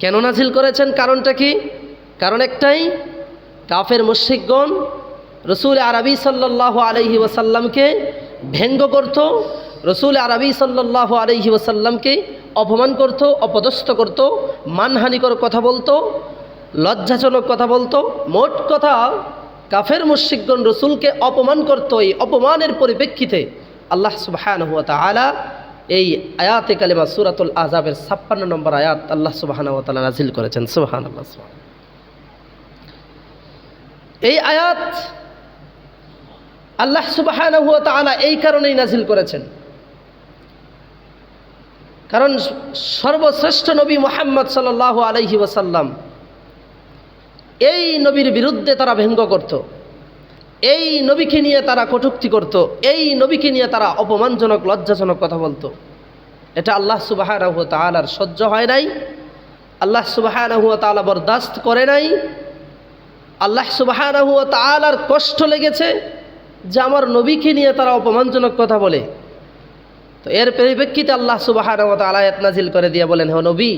কেন নাজিল করেছেন কারণটা কি? কারণ একটাই, কাফের মুশিকগণ রসুল আরবি সাল্লাহ আলহি ওয়াসাল্লামকে ভেঙ্গ করত, রসুল আরবি সাল্লাহ আলহি ওয়াসাল্লামকে অপমান করত, অপদস্থ করত, মানহানিকর কথা বলতো, লজ্জাজনক কথা বলতো। মোট কথা, কাফের মুশিকগণ রসুলকে অপমান করত, এই অপমানের পরিপ্রেক্ষিতে আল্লাহ তালা এই আয়াতে কালিমা সুরাতুল আজাবের ছাপ্পান্ন নম্বর আয়াত আল্লাহ সুবাহান নাজিল করেছেন। সুবাহান আল্লাহ। এই আয়াত আল্লাহ সুবাহান তাআলা এই কারণেই নাজিল করেছেন। কারণ সর্বশ্রেষ্ঠ নবী মোহাম্মদ সাল্লাহ আলহি ওয়াসাল্লাম এই নবীর বিরুদ্ধে তারা ব্যঙ্গ করত। এই নবীকে নিয়ে তারা কটুক্তি করত, এই নবীকে নিয়ে তারা অপমানজনক, লজ্জাজনক কথা বলতো। এটা আল্লাহ সুবাহ তালার সহ্য হয় নাই, আল্লাহ সুবাহ বরদাস্ত করে নাই, আল্লাহ সুবাহ তালার কষ্ট লেগেছে যে আমার নবীকে নিয়ে তারা অপমানজনক কথা বলে। তো এর পরিপ্রেক্ষিতে আল্লাহ সুবাহ আলায়াত নাজিল করে দিয়ে বলেন, হে নবী,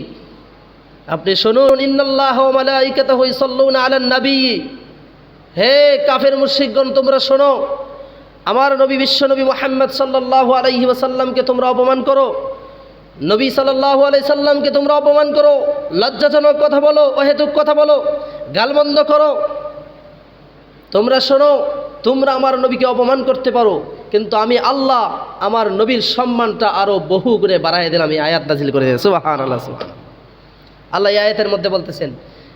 আপনি শুনুন, ইন্নাল্লাহ ওয়া মালাইকাতাহু ইউসাল্লুনা আলান নবী হে কাফের মুশরিকগণ, তোমরা শোনো, আমার নবী বিশ্ব নবী মুহাম্মদ সাল্লাল্লাহু আলাইহি ওয়াসাল্লামকে তোমরা অপমান করো, নবী সাল্লাল্লাহু আলাইহি সাল্লামকে তোমরা অপমান করো, লজ্জাজনক কথা বলো, অহেতুক কথা বলো, গালমন্দ করো। তোমরা শোনো, তোমরা আমার নবীকে অপমান করতে পারো, কিন্তু আমি আল্লাহ আমার নবীর সম্মানটা আরও বহু গুণে বাড়াই দিলাম, এই আয়াত নাজিল করে সুবহান আল্লাহ আয়াতের মধ্যে বলতেছেন